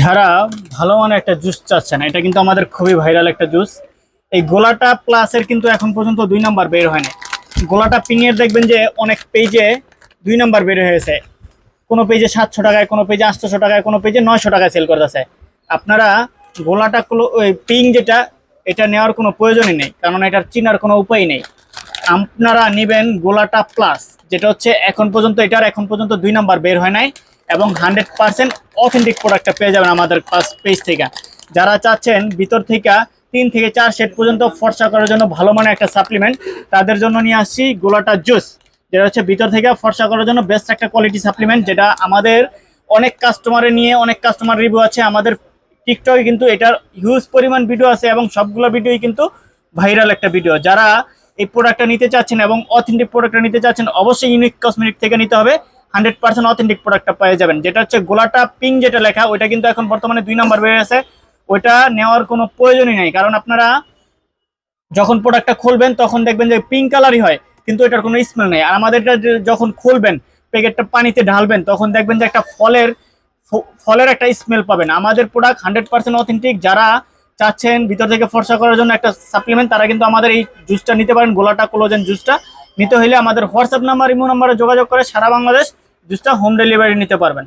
যারা ভালো মানের একটা জুস চাচ্ছেন। এটা কিন্তু আমাদের খুবই ভাইরাল একটা জুস এই গোলাটা প্লাসের কিন্তু এখন পর্যন্ত দুই নাম্বার বের হয় না গোলাটা পিংয়ের দেখবেন যে অনেক পেজে দুই নাম্বার বের হয়েছে। কোনো পেজে সাতশো টাকায়, কোনো পেজে আটশোশো টাকায়, কোনো পেজে নয়শো টাকায় সেল করতেছে। আপনারা গোলাটা ওই পিং যেটা, এটা নেওয়ার কোনো প্রয়োজনই নেই, কারণ এটার চিনার কোনো উপায় নেই। আপনারা নেবেন গোলাটা প্লাস যেটা হচ্ছে এখন পর্যন্ত, এটার এখন পর্যন্ত দুই নাম্বার বের হয় নাই এবং হান্ড্রেড পার্সেন্ট অথেন্টিক প্রোডাক্টটা পেয়ে যাবেন আমাদের পেজ থেকে। যারা চাচ্ছেন ভিতর থেকে তিন থেকে চার সেট পর্যন্ত ফর্সা করার জন্য ভালো মানের একটা সাপ্লিমেন্ট তাদের জন্য নিয়ে আসছি গোলাটা জুস যেটা হচ্ছে ভিতর থেকে ফর্সা করার জন্য বেস্ট একটা কোয়ালিটি সাপ্লিমেন্ট যেটা আমাদের অনেক কাস্টমারে নিয়ে অনেক কাস্টমার রিভিউ আছে। আমাদের টিকটকে কিন্তু এটার হিউজ পরিমাণ ভিডিও আছে এবং সবগুলো ভিডিওই কিন্তু ভাইরাল একটা ভিডিও যারা এই প্রোডাক্টটা নিতে চাচ্ছেন এবং অথেন্টিক প্রোডাক্টটা নিতে চাচ্ছেন, অবশ্যই ইউনিক কসমেটিক থেকে নিতে হবে। হান্ড্রেড পার্সেন্ট অথেন্টিক প্রোডাক্টটা পেয়ে যাবেন। যেটা হচ্ছে গোলাটা পিং যেটা লেখা, ওইটা কিন্তু এখন বর্তমানে দুই নম্বর বেড়ে আছে ওইটা নেওয়ার কোনো প্রয়োজনই নেই, কারণ আপনারা যখন প্রোডাক্টটা খুলবেন, তখন দেখবেন যে পিঙ্ক কালারই হয়, কিন্তু এটার কোনো স্মেল নেই। আর আমাদেরটা যখন খুলবেন প্যাকেটটা পানিতে ঢালবেন, তখন দেখবেন যে একটা ফলের ফলের একটা স্মেল পাবেন। আমাদের প্রোডাক্ট হান্ড্রেড পার্সেন্ট অথেন্টিক যারা চাচ্ছেন ভিতর থেকে ফর্সা করার জন্য একটা সাপ্লিমেন্ট তারা কিন্তু আমাদের এই জুসটা নিতে পারেন, গোলাটা কোলোজেন জুসটা নিতে হলে আমাদের হোয়াটসঅ্যাপ নাম্বার ইমো নাম্বারে যোগাযোগ করে সারা বাংলাদেশ জুসটা হোম ডেলিভারি নিতে পারবেন।